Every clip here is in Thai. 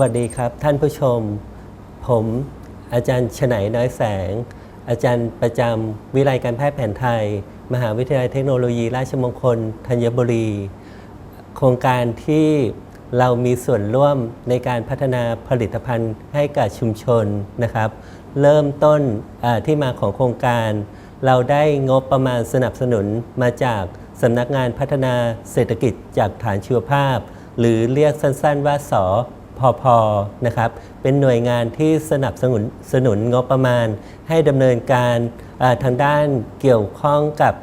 สวัสดีครับ ท่านผู้ชม ผมอาจารย์ฉไนน้อยแสง อาจารย์ประจำวิไลการแพทย์แผนไทย มหาวิทยาลัยเทคโนโลยี ราชมงคลธัญบุรี โครงการที่เรามีส่วนร่วมในการพัฒนาผลิตภัณฑ์ให้กับชุมชนนะครับ เริ่มต้นที่มาของโครงการ เราได้งบประมาณสนับสนุนมาจากสำนักงานพัฒนาเศรษฐกิจจากฐานชีวภาพ หรือเรียกสั้นๆว่าส พพนะครับเป็นหน่วยงานที่สนับสนุนสนุนงบประมาณ ให้ดำเนินการทางด้านเกี่ยวข้องกับ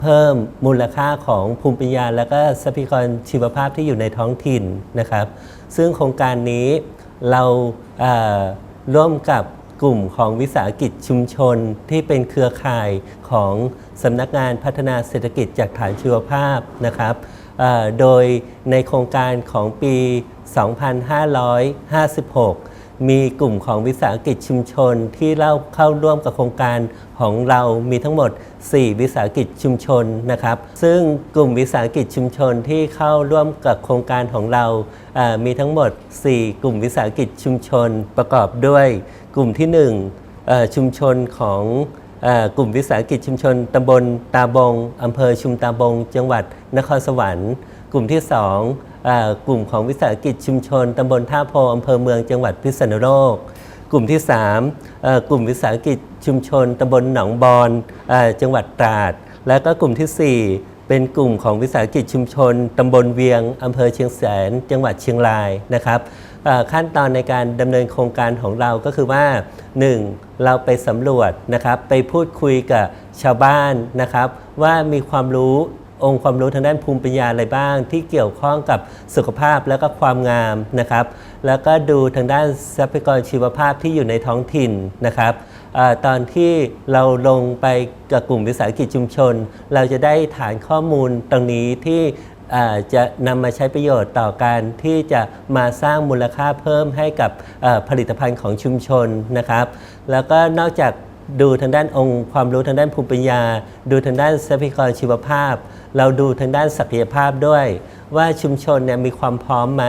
เพิ่มมูลค่าของภูมิปัญญา และก็ทรัพยากรชีวภาพที่อยู่ในท้องถิ่นนะครับ ซึ่งโครงการนี้เราเอ่อร่วมกับกลุ่มของวิสาหกิจชุมชนที่เป็นเครือข่ายของสำนักงานพัฒนาเศรษฐกิจจากฐานชีวภาพนะครับ โดยในโครงการของปี 2556 มีกลุ่มของวิสาหกิจชุมชนที่เล่าเข้าร่วมกับโครงการของเรามีทั้งหมด 4 วิสาหกิจชุมชนนะครับ ซึ่งกลุ่มวิสาหกิจชุมชนที่เข้าร่วมกับโครงการของเรา มีทั้งหมด 4 กลุ่มวิสาหกิจชุมชนประกอบด้วย กลุ่มที่1เอ่อชุมชนของ กลุ่มวิสาหกิจชุมชนตำบลตาบงอำเภอชุมตาบง จังหวัดนครสวรรค์ กลุ่มที่2เอ่อกลุ่มของวิสาหกิจชุมชนตำบลท่าโพอำเภอเมืองจังหวัดพิษณุโลก กลุ่มที่3กลุ่มวิสาหกิจชุมชนตำบลหนองบอนจังหวัดตราด และก็กลุ่มทีสี่4เป็นกลุ่มของวิสาหกิจชุมชน ตำบลเวียง อำเภอเชียงแสน จังหวัดเชียงรายนะครับ ขั้นตอนในการดำเนินโครงการของเราก็คือว่า 1. เราไปสำรวจนะครับ ไปพูดคุยกับชาวบ้านนะครับ ว่ามีความรู้องค์ความรู้ทางด้านภูมิปัญญาอะไรบ้าง ที่เกี่ยวข้องกับสุขภาพแล้วก็ความงามนะครับ แล้วก็ดูทางด้านทรัพยากรชีวภาพที่อยู่ในท้องถิ่นนะครับอตอนที่เราลงไปกับกลุ่มวิสาหกิจชุมชน เราจะได้ฐานข้อมูลตรงนี้ที่ จะนำมาใช้ประโยชน์ต่อการที่จะมาสร้างมูลค่าเพิ่มให้กับผลิตภัณฑ์ของชุมชนนะครับ แล้วก็นอกจากดูทางด้านองค์ความรู้ทางด้านภูมิปัญญา ดูทางด้านทรัพยากรชีวภาพ เราดูทางด้านศักยภาพด้วย ว่าชุมชนเนี่ยมีความพร้อมไหม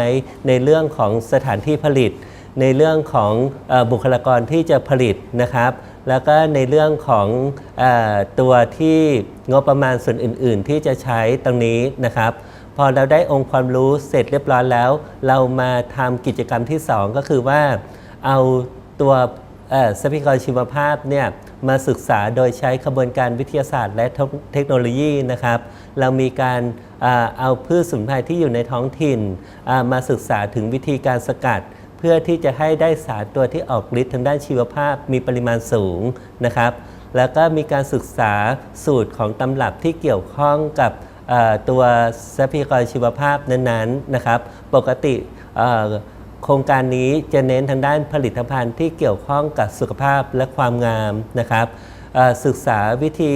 ในเรื่องของสถานที่ผลิต ในเรื่องของอบุคลากรที่จะผลิตนะครับ แล้วก็ในเรื่องของอตัวที่งบประมาณส่วนอื่น ๆ ที่จะใช้ตรงนี้นะครับ พอเราได้องค์ความรู้เสร็จเรียบร้อยแล้ว เรามาทำกิจกรรมที่ 2 ก็คือว่าเอาตัวทรัพยากรชีวภาพเนี่ยมาศึกษาโดยใช้ขบวนการวิทยาศาสตร์ และเทคโนโลยีนะครับ เรามีการเอาพืชสมุนไพรที่อยู่ในท้องถิ่น มาศึกษาถึงวิธีการสกัด เพื่อที่จะให้ได้สารตัวที่ออกฤทธิ์ทางด้านชีวภาพมีปริมาณสูงนะครับ แล้วก็มีการศึกษาสูตรของตำรับที่เกี่ยวข้องกับตัวทรัพยากรชีวภาพนั้นๆนะครับ ปกติโครงการนี้จะเน้นทางด้านผลิตภัณฑ์ที่เกี่ยวข้องกับสุขภาพและความงามนะครับศึกษาวิธี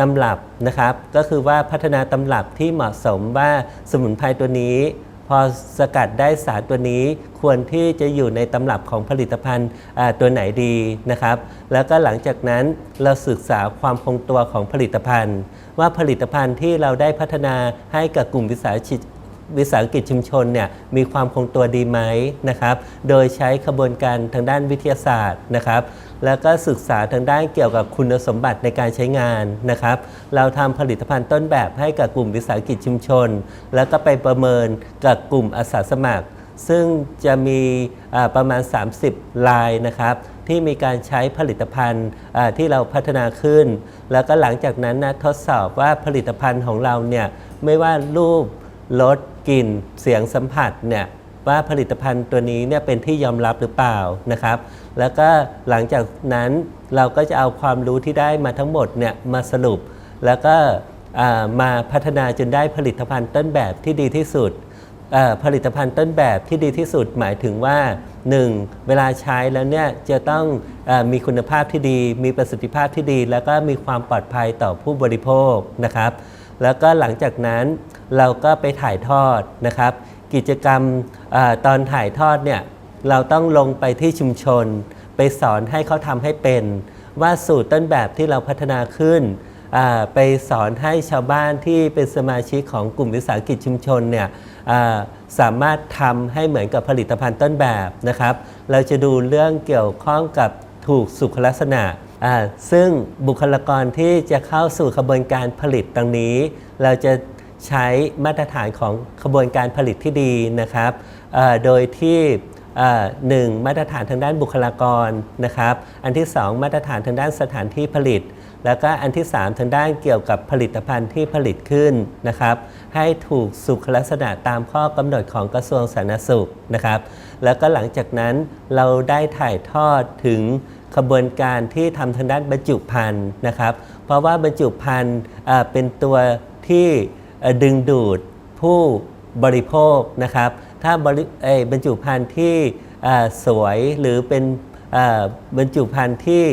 ตำรับนะครับ ก็คือว่าพัฒนาตำรับที่เหมาะสมว่าสมุนไพรตัวนี้ พอสกัดได้สารตัวนี้ควรที่จะอยู่ในตำรับของผลิตภัณฑ์ตัวไหนดีนะครับ แล้วก็หลังจากนั้นเราศึกษาความคงตัวของผลิตภัณฑ์ ว่าผลิตภัณฑ์ที่เราได้พัฒนาให้กับกลุ่มวิสาหกิจ วิสาหกิจชุมชนเนี่ยมีความคงตัวดีไหมนะครับ โดยใช้ขบวนการทางด้านวิทยาศาสตร์นะครับ แล้วก็ศึกษาทางด้านเกี่ยวกับคุณสมบัติในการใช้งานนะครับ เราทำผลิตภัณฑ์ต้นแบบให้กับกลุ่มวิสาหกิจชุมชน แล้วก็ไปประเมินกับกลุ่มอาสาสมัคร ซึ่งจะมีประมาณ 30 ลายนะครับที่มีการใช้ผลิตภัณฑ์ที่เราพัฒนาขึ้น แล้วก็หลังจากนั้นนะทดสอบว่าผลิตภัณฑ์ของเราเนี่ยไม่ว่ารูปรส กลิ่นเสียงสัมผัสเนี่ยว่าผลิตภัณฑ์ตัวนี้เนี่ยเป็นที่ยอมรับหรือเปล่านะครับ แล้วก็หลังจากนั้นเราก็จะเอาความรู้ที่ได้มาทั้งหมดเนี่ยมาสรุป แล้วก็มาพัฒนาจนได้ผลิตภัณฑ์ต้นแบบที่ดีที่สุด ผลิตภัณฑ์ต้นแบบที่ดีที่สุดหมายถึงว่า 1. เวลาใช้แล้วเนี่ยจะต้องอมีคุณภาพที่ดี มีประสิทธิภาพที่ดี แล้วก็มีความปลอดภัยต่อผู้บริโภคนะครับ แล้วก็หลังจากนั้นเราก็ไปถ่ายทอดนะครับ กิจกรรมอตอนถ่ายทอดเนี่ยเราต้องลงไปที่ชุมชน ไปสอนให้เขาทำให้เป็น ว่าสูตรต้นแบบที่เราพัฒนาขึ้น ไปสอนให้ชาวบ้านที่เป็นสมาชิกของกลุ่มวิสาหกิจชุมชนเนี่ยสามารถทำให้เหมือนกับผลิตภัณฑ์ต้นแบบนะครับ เราจะดูเรื่องเกี่ยวข้องกับถูกสุขลักษณะ ซึ่งบุคลากรที่จะเข้าสู่ขบวนการผลิตตรงนี้ เราจะใช้มาตรฐานของขบวนการผลิตที่ดีนะครับ โดยที่หนึ่งมาตรฐานทางด้านบุคลากรนะครับ อันที่สองมาตรฐานทางด้านสถานที่ผลิต แล้วก็อันที่ 3 ทางด้านเกี่ยวกับผลิตภัณฑ์ที่ผลิตขึ้นนะครับ ให้ถูกสุขลักษณะตามข้อกำหนดของกระทรวงสาธารณสุขนะครับ แล้วก็หลังจากนั้นเราได้ถ่ายทอดถึง ขบวนการที่ทำทางด้านบรรจุภัณฑ์นะครับ เพราะว่าบรรจุภัณฑ์เป็นตัวที่ดึงดูดผู้บริโภคนะครับ ถ้าบรบรรจุภัณฑ์ที่สวยหรือเป็นบรรจุภัณฑ์ที่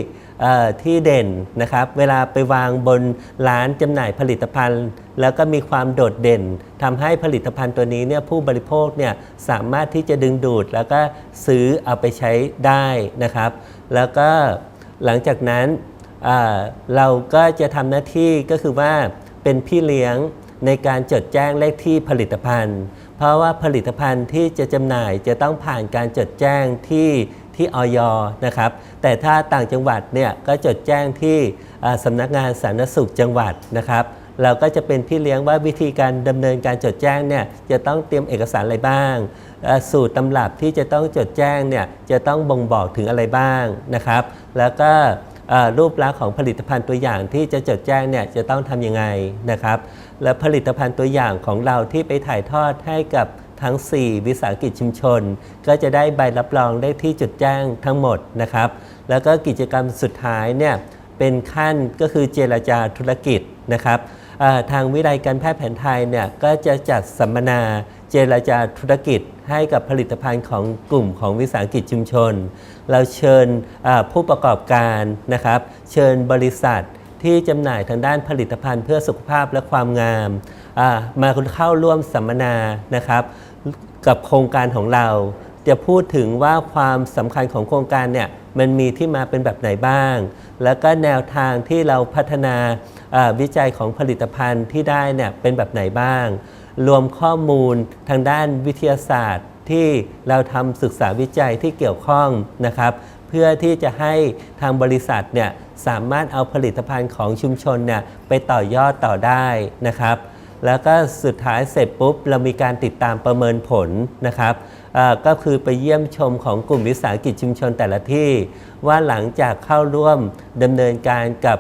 ที่เด่นนะครับเวลาไปวางบนร้านจำหน่ายผลิตภัณฑ์ แล้วก็มีความโดดเด่นทำให้ผลิตภัณฑ์ตัวนี้เนี่ยผู้บริโภคเนี่ยสามารถที่จะดึงดูด แล้วก็ซื้อเอาไปใช้ได้นะครับ แล้วก็หลังจากนั้นเราก็จะทำหน้าที่ก็คือว่าเป็นพี่เลี้ยงในการจดแจ้งเลขที่ผลิตภัณฑ์ เพราะว่าผลิตภัณฑ์ที่จะจำหน่ายจะต้องผ่านการจดแจ้งที่ ที่ออยนะครับ แต่ถ้าต่างจังหวัดเนี่ยก็จดแจ้งที่อ่าสำนักงานสาธารณสุขจังหวัดนะครับ เราก็จะเป็นพี่เลี้ยงว่าวิธีการดำเนินการจดแจ้งเนี่ยจะต้องเตรียมเอกสารอะไรบ้าง สูตรตำรับที่จะต้องจดแจ้งเนี่ยจะต้องบ่งบอกถึงอะไรบ้างนะครับ แล้วก็รูปลักษณ์ของผลิตภัณฑ์ตัวอย่างที่จะจดแจ้งเนี่ยจะต้องทำยังไงนะครับ และผลิตภัณฑ์ตัวอย่างของเราที่ไปถ่ายทอดให้กับ ทั้ง 4 วิสาหกิจชุมชน ก็จะได้ใบรับรองได้ที่จดแจ้งทั้งหมดนะครับ แล้วก็กิจกรรมสุดท้ายเนี่ยเป็นขั้นก็คือเจรจาธุรกิจนะครับทางวิไลการแพทย์แผนไทยเนี่ยก็จะจัดสัมมนาเจรจาธุรกิจให้กับผลิตภัณฑ์ของกลุ่มของวิสาหกิจชุมชน เราเชิญผู้ประกอบการนะครับ เชิญบริษัท ที่จำหน่ายทางด้านผลิตภัณฑ์เพื่อสุขภาพและความงามอ่ามาเข้าร่วมสัมมนานะครับ กับโครงการของเรา จะพูดถึงว่าความสำคัญของโครงการเนี่ยมันมีที่มาเป็นแบบไหนบ้าง แล้วก็แนวทางที่เราพัฒนาวิจัยของผลิตภัณฑ์ที่ได้เนี่ยเป็นแบบไหนบ้าง รวมข้อมูลทางด้านวิทยาศาสตร์ที่เราทำศึกษาวิจัยที่เกี่ยวข้องนะครับ เพื่อที่จะให้ทางบริษัทเนี่ย สามารถเอาผลิตภัณฑ์ของชุมชนเนี่ยไปต่อยอดต่อได้นะครับ แล้วก็สุดท้ายเสร็จปุ๊บ เรามีการติดตามประเมินผลนะครับก็คือไปเยี่ยมชมของกลุ่มวิสาหกิจชุมชนแต่ละที่ ว่าหลังจากเข้าร่วมดำเนินการกับ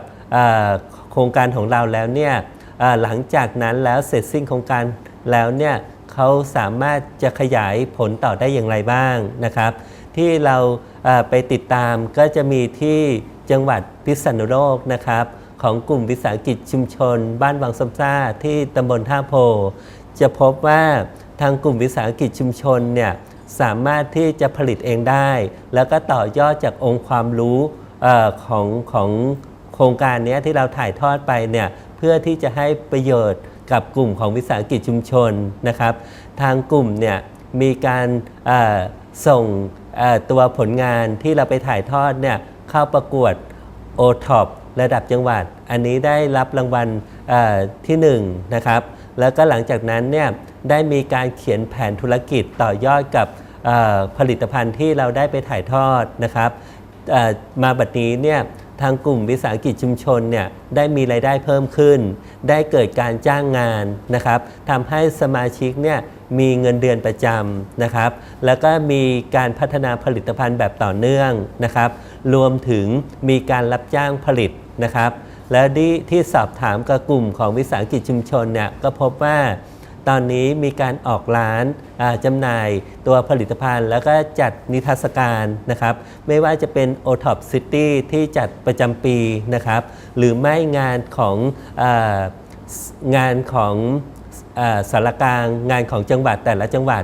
โครงการของเราแล้วเนี่ยหลังจากนั้นแล้วเสร็จสิ้นโครงการแล้วเนี่ยเขาสามารถจะขยายผลต่อได้อย่างไรบ้างนะครับ ที่เรา ไปติดตามก็จะมีที่จังหวัดพิษณุโลกนะครับ ของกลุ่มวิสาหกิจชุมชน บ้านวังสำซ่าที่ตำบลท่าโพ จะพบว่าทางกลุ่มวิสาหกิจชุมชนเนี่ยสามารถที่จะผลิตเองได้ แล้วก็ต่อยอดจากองค์ความรู้ของของโครงการนี้ที่เราถ่ายทอดไปเนี่ยเพื่อที่จะให้ประโยชน์กับกลุ่มของวิสาหกิจชุมชนนะครับ ทางกลุ่มเนี่ยมีการ ส่งตัวผลงานที่เราไปถ่ายทอดเนี่ยเข้าประกวด o t o p ระดับจังหวัด อันนี้ได้รับรางวัลเอ่อที่1นะครับ แล้วก็หลังจากนั้นเนี่ยได้มีการเขียนแผนธุรกิจต่อยอดกับผลิตภัณฑ์ที่เราได้ไปถ่ายทอดนะครับมาบัดนี้เนี่ยทางกลุ่มวิสาหกิจชุมชนเนี่ยได้มีรายได้เพิ่มขึ้น ได้เกิดการจ้างงานนะครับทำให้สมาชิกเนี่ย มีเงินเดือนประจำนะครับ แล้วก็มีการพัฒนาผลิตภัณฑ์แบบต่อเนื่องนะครับ รวมถึงมีการรับจ้างผลิตนะครับ และที่ที่สอบถามกับกลุ่มของวิสาหกิจชุมชนเนี่ยก็พบว่าตอนนี้มีการออกร้านจำหน่ายตัวผลิตภัณฑ์ แล้วก็จัดนิทรรศการนะครับ ไม่ว่าจะเป็น o t o p City ที่จัดประจำปีนะครับ หรือไม่งานของอางานของ สารกลางงานของจังหวัดแต่ละจังหวัด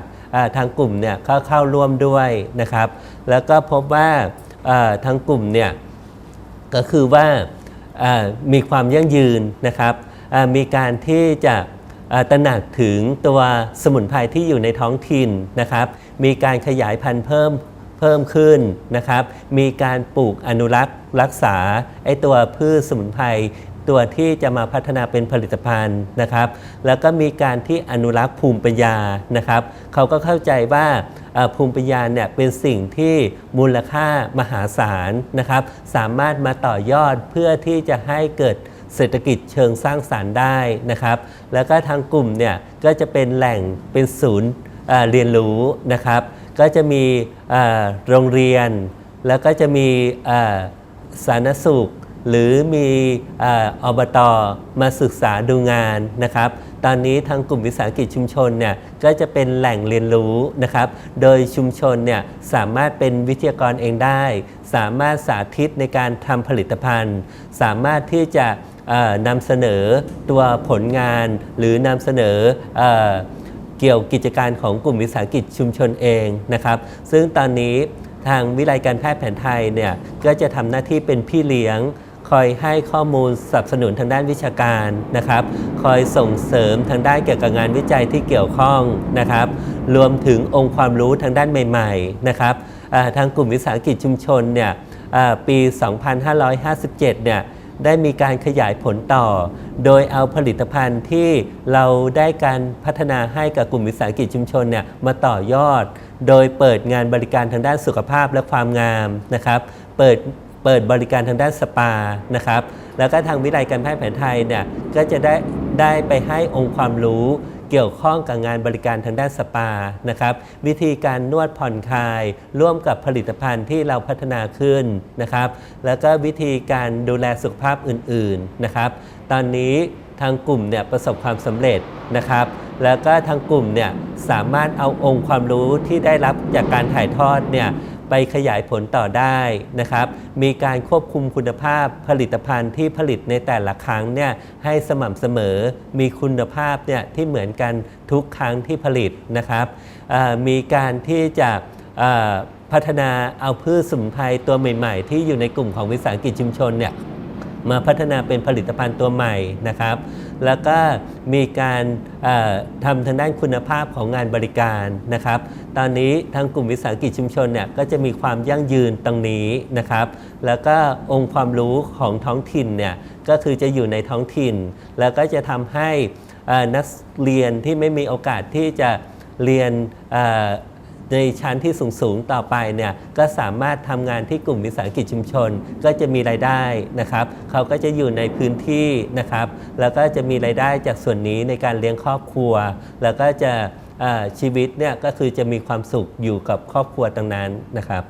ทางกลุ่มเนี่ยเข้าเข้าร่วมด้วยนะครับ แล้วก็พบว่าทางกลุ่มเนี่ยก็คือว่ามีความยั่งยืนนะครับมีการที่จะตระหนักถึงตัวสมุนไพรที่อยู่ในท้องถิ่นนะครับ มีการขยายพันธุ์เพิ่มเพิ่มขึ้นนะครับ มีการปลูกอนุรักษ์รักษาไอตัวพืชสมุนไพร ตัวที่จะมาพัฒนาเป็นผลิตภัณฑ์นะครับ แล้วก็มีการที่อนุรักษ์ภูมิปัญญานะครับเขาก็เข้าใจว่าภูมิปัญญาเนี่ยเป็นสิ่งที่มูลค่ามหาศาลนะครับ สามารถมาต่อยอดเพื่อที่จะให้เกิดเศรษฐกิจเชิงสร้างสารรค์ได้นะครับ แล้วก็ทางกลุ่มเนี่ยก็จะเป็นแหล่งเป็นศูนย์เเรียนรู้นะครับ ก็จะมีโรงเรียน แล้วก็จะมีสาธารณสุข หรือมีอ่ออบตมาศึกษาดูงานนะครับ ตอนนี้ทางกลุ่มวิสาหกิจชุมชนเนี่ยก็จะเป็นแหล่งเรียนรู้นะครับ โดยชุมชนเนี่ยสามารถเป็นวิทยากรเองได้ สามารถสาธิตในการทำผลิตภัณฑ์ สามารถที่จะนำเสนอตัวผลงาน หรือนำเสนอเอเกี่ยวกิจการของกลุ่มวิสาหกิจชุมชนเองนะครับ ซึ่งตอนนี้ทางวิไลการแพทย์แผนไทยเนี่ยก็จะทำหน้าที่เป็นพี่เลี้ยง คอยให้ข้อมูลสนับสนุนทางด้านวิชาการนะครับ คอยส่งเสริมทางด้านเกี่ยวกับงานวิจัยที่เกี่ยวข้องนะครับ รวมถึงองค์ความรู้ทางด้านใหม่ๆนะครับทางกลุ่มวิสาหกิจชุมชนเนี่ยอ่าปี 2557 เนี่ยได้มีการขยายผลต่อ โดยเอาผลิตภัณฑ์ที่เราได้การพัฒนาให้กับกลุ่มวิสาหกิจชุมชนเนี่ยมาต่อยอด โดยเปิดงานบริการทางด้านสุขภาพและความงามนะครับ เปิด เปิดบริการทางด้านสปานะครับแล้วก็ทางวิไลการแพทย์แผนไทยเนี่ยก็จะได้ได้ไปให้องค์ความรู้เกี่ยวข้องกับงานบริการทางด้านสปานะครับวิธีการนวดผ่อนคลาย ร่วมกับผลิตภัณฑ์ที่เราพัฒนาขึ้นนะครับ แล้วก็วิธีการดูแลสุขภาพอื่นๆนะครับ ตอนนี้ทางกลุ่มเนี่ยประสบความสำเร็จนะครับ แล้วก็ทางกลุ่มเนี่ยสามารถเอาองค์ความรู้ที่ได้รับจากการถ่ายทอดเนี่ย ไปขยายผลต่อได้นะครับ มีการควบคุมคุณภาพผลิตภัณฑ์ที่ผลิตในแต่ละครั้งเนี่ยให้สม่ำเสมอ มีคุณภาพเนี่ยที่เหมือนกันทุกครั้งที่ผลิตนะครับ มีการที่จะพัฒนาเอาพืชสมุนไพรตัวใหม่ ๆ ที่อยู่ในกลุ่มของวิสาหกิจชุมชนเนี่ยมาพัฒนาเป็นผลิตภัณฑ์ตัวใหม่นะครับ แล้วก็มีการทำทางด้านคุณภาพของงานบริการนะครับ ตอนนี้ทางกลุ่มวิสาหกิจชุมชนเนี่ยก็จะมีความยั่งยืนตรงนี้นะครับ แล้วก็องค์ความรู้ของท้องถิ่นเนี่ยก็คือจะอยู่ในท้องถิ่น แล้วก็จะทำให้นักเรียนที่ไม่มีโอกาสที่จะเรียน ในชั้นที่สูงๆต่อไปเนี่ยก็สามารถทำงานที่กลุ่มวิสาหกิจชุมชน ก็จะมีรายได้นะครับเขาก็จะอยู่ในพื้นที่นะครับ แล้วก็จะมีรายได้จากส่วนนี้ในการเลี้ยงครอบครัว แล้วก็จะชีวิตเนี่ยก็คือจะมีความสุขอยู่กับครอบครัวตรงนั้นนะครับ